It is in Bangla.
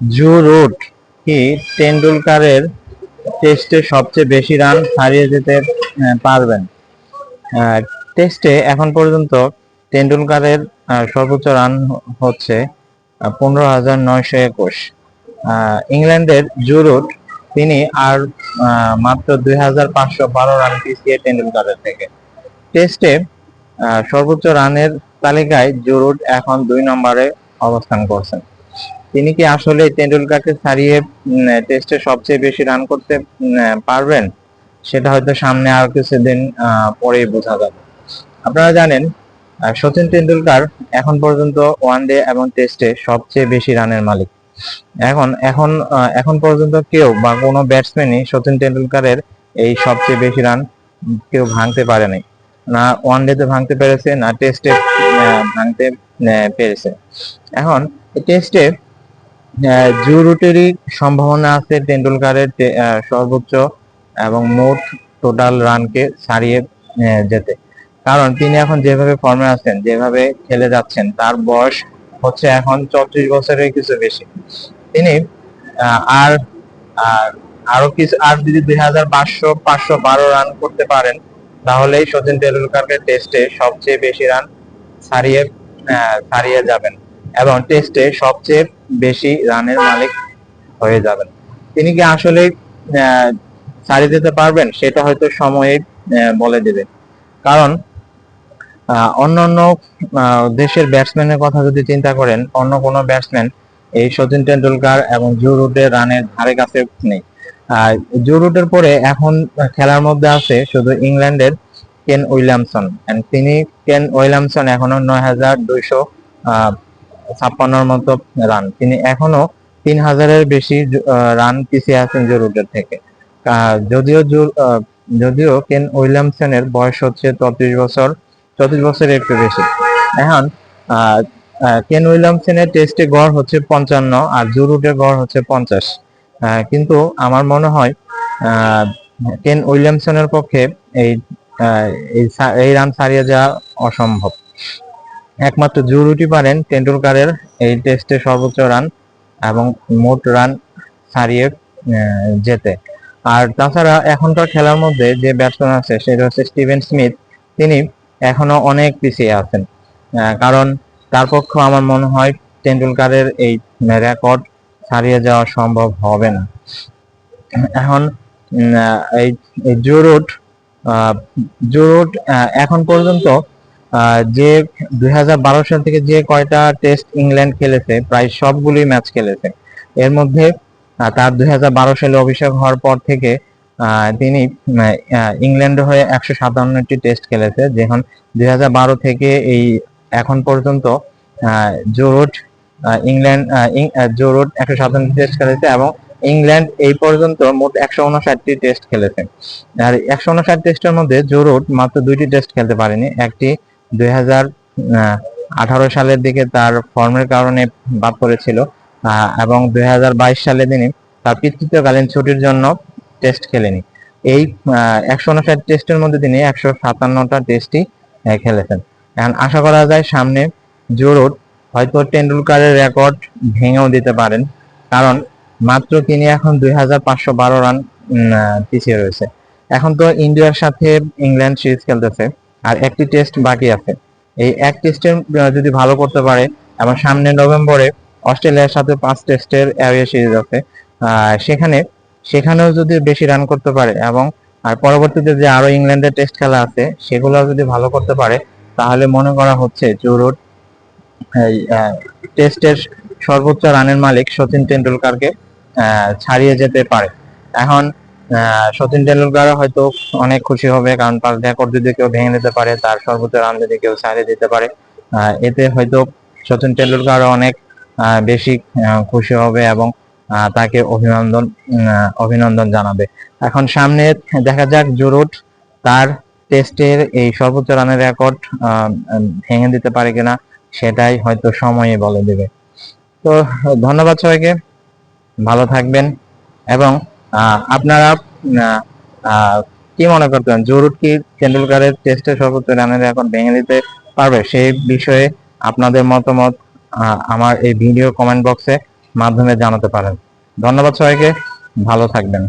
জু রুট কি টেন্ডুলকারের টেস্টে সবচেয়ে বেশি রান হারিয়ে যেতে পারবেন। টেস্টে এখন পর্যন্ত টেন্ডুলকারের আহ, সর্বোচ্চ রান হচ্ছে পনেরো হাজার নয়শো একুশ। ইংল্যান্ডের জুরুট তিনি আর মাত্র দুই হাজার পাঁচশো বারো রান পিছিয়ে টেন্ডুলকারের থেকে। টেস্টে সর্বোচ্চ রানের তালিকায় জুরুট এখন দুই নম্বরে অবস্থান করছেন। তিনি কি আসলে টেন্ডুলকারকে ছাড়িয়ে টেস্টে সবচেয়ে বেশি রান করতে পারবেন? সেটা হয়তো সামনে আর কিছুদিন পরেই বোঝা যাবে। আপনারা জানেন সচিন টেন্ডুলকার এখন পর্যন্ত ওয়ানডে এবং টেস্টে সবচেয়ে বেশি রানের মালিক। এখন এখন এখন পর্যন্ত কেউ বা কোনো ব্যাটসম্যানই সচিন টেন্ডুলকারের এই সবচেয়ে বেশি রান কেউ ভাঙতে পারেনি। না ওয়ানডেতে ভাঙতে পেরেছে, না টেস্টে ভাঙতে পেরেছে। এখন টেস্টে জু রুটেরই সম্ভাবনা আছে আহ, সর্বোচ্চ এবং মোট টোটাল রানকে ছাড়িয়ে যেতে। কারণ তিনি এখন যেভাবে ফর্মে আছেন যেভাবে খেলে যাচ্ছেন তার বয়স হচ্ছে এখন চৌত্রিশ বছরের কিছু বেশি। তিনি আর আর আরও কিছু আর যদি দুই হাজার পাঁচশো পাঁচশো বারো রান করতে পারেন তাহলেই সচিন টেন্ডুলকারকে টেস্টে সবচেয়ে বেশি রান ছাড়িয়ে ছাড়িয়ে যাবেন এবং টেস্টে সবচেয়ে বেশি রানের মালিক হয়ে যাবেন। তিনি কি আসলে ছাড়িয়ে দিতে পারবেন? সেটা হয়তো সময়ে বলে দেবে। কারণ অন্যান্য দেশের ব্যাটসম্যানের কথা যদি চিন্তা করেন, অন্য কোনো ব্যাটসম্যান এই সচিন টেন্ডুলকার এবং জো রুটের রানের ধারে কাছে নেই। আর রুটের পরে এখন খেলার মধ্যে আছে শুধু ইংল্যান্ডের কেন উইলিয়ামসন? And তিনি কেন উইলিয়ামসন এখনও নয় হাজার দুইশো ছাপ্পান্নর মতো রান তিনি এখনও তিন হাজারের বেশি রান পিছিয়ে আছেন জো রুটের থেকে। যদিও যদিও কেন উইলিয়ামসনের বয়স হচ্ছে চৌত্রিশ বছর, চৌত্রিশ বছরের একটু বেশি। এখন কেন উইলিয়ামসনের টেস্টে গড় হচ্ছে পঞ্চান্ন আর জো রুটের গড় হচ্ছে পঞ্চাশ। কিন্তু আমার মনে হয় কেন উইলিয়ামসনের পক্ষে এই এই রান ছাড়িয়ে যাওয়া অসম্ভব। একমাত্র জুরুটি পারেন টেন্ডুলকারের এই টেস্টে সর্বোচ্চ রান এবং মোট রান ছাড়িয়ে যেতে। আর তাছাড়া এখনকার খেলার মধ্যে যে ব্যাটসম্যান আছে, সেটা হচ্ছে স্টিভেন স্মিথ। তিনি এখনও অনেক পিছিয়ে আছেন কারণ তার পক্ষে আমার মনে হয় টেন্ডুলকারের এই রেকর্ড ছাড়িয়ে যাওয়া সম্ভব হবে না। এখন এই জুরুট জুরুট এখন পর্যন্ত যে দুই হাজার বারো সাল থেকে যে কয়টা টেস্ট ইংল্যান্ড খেলেছে, প্রায় সবগুলোই ম্যাচ খেলেছে। এর মধ্যে তার দু হাজার বারো সালে অভিষেক হওয়ার পর থেকে তিনি ইংল্যান্ড হয়ে একশো সাতান্নটি টেস্ট খেলেছে যখন দুই থেকে এই এখন পর্যন্ত জোরুট ইংল্যান্ড ইং- একশো সাতান্ন টেস্ট খেলেছে এবং ইংল্যান্ড এই পর্যন্ত মোট একশো উনষাটটি টেস্ট খেলেছে। আর একশো উনষাট টেস্টের মধ্যে জোরুট মাত্র দুইটি টেস্ট খেলতে পারেনি। একটি দুই হাজার আঠারো সালের দিকে তার ফর্মের কারণে বাদ পড়েছিল এবং দুই হাজার বাইশ সালে তিনি তার পিতৃত্বকালীন ছুটির জন্য টেস্ট খেলেনি। এই একশো উনষাট টেস্টের মধ্যে তিনি একশো সাতান্নটা টেস্টই খেলেছেন। এখন আশা করা যায় সামনে জোরুট হয়তো টেন্ডুলকারের রেকর্ড ভেঙেও দিতে পারেন, কারণ মাত্র তিনি এখন দুই হাজার পাঁচশো বারো রান পিছিয়ে রয়েছে। এখন তো ইন্ডিয়ার সাথে ইংল্যান্ড সিরিজ খেলতেছে, আর একটি টেস্ট বাকি আছে। এই এক টেস্টের যদি ভালো করতে পারে এবং সামনে নভেম্বরে অস্ট্রেলিয়ার সাথে পাঁচ টেস্টের অ্যাওয়ে সিরিজ আছে। সেখানে, সেখানেও যদি বেশি রান করতে পারে এবং, আর পরবর্তীতে যে আরও ইংল্যান্ডের টেস্ট খেলা আছে সেগুলো যদি ভালো করতে পারে, তাহলে মনে করা হচ্ছে এই টেস্টের সর্বোচ্চ রানের মালিক সচিন টেন্ডুলকারকে ছাড়িয়ে যেতে পারে। এখন সচিন টেন্ডুলকার হয়তো অনেক খুশি হবে, কারণ তার রেকর্ড যদি কেউ ভেঙে দিতে পারে, তার সর্বোচ্চ রান যদি কেউ ছাড়িয়ে দিতে পারে এতে হয়তো সচিন টেন্ডুলকার অনেক বেশি খুশি হবে এবং তাকে অভিনন্দন অভিনন্দন জানাবে। এখন সামনে দেখা যাক জুরুট তার টেস্টের এই সর্বোচ্চ রানের রেকর্ড ভেঙে দিতে পারে কিনা, সেটাই হয়তো সময়ে বলে দেবে। তো, ধন্যবাদ সবাইকে। ভালো থাকবেন এবং আপনারা কি মনে করতেন? জরুর কি তেন্ডুলকারের টেস্টে সর্বোচ্চ রানের এখন ভেঙে দিতে পারবে? সেই বিষয়ে আপনাদের মতামত আমার এই ভিডিও কমেন্ট বক্সে মাধ্যমে জানাতে পারেন। ধন্যবাদ সবাইকে। ভালো থাকবেন।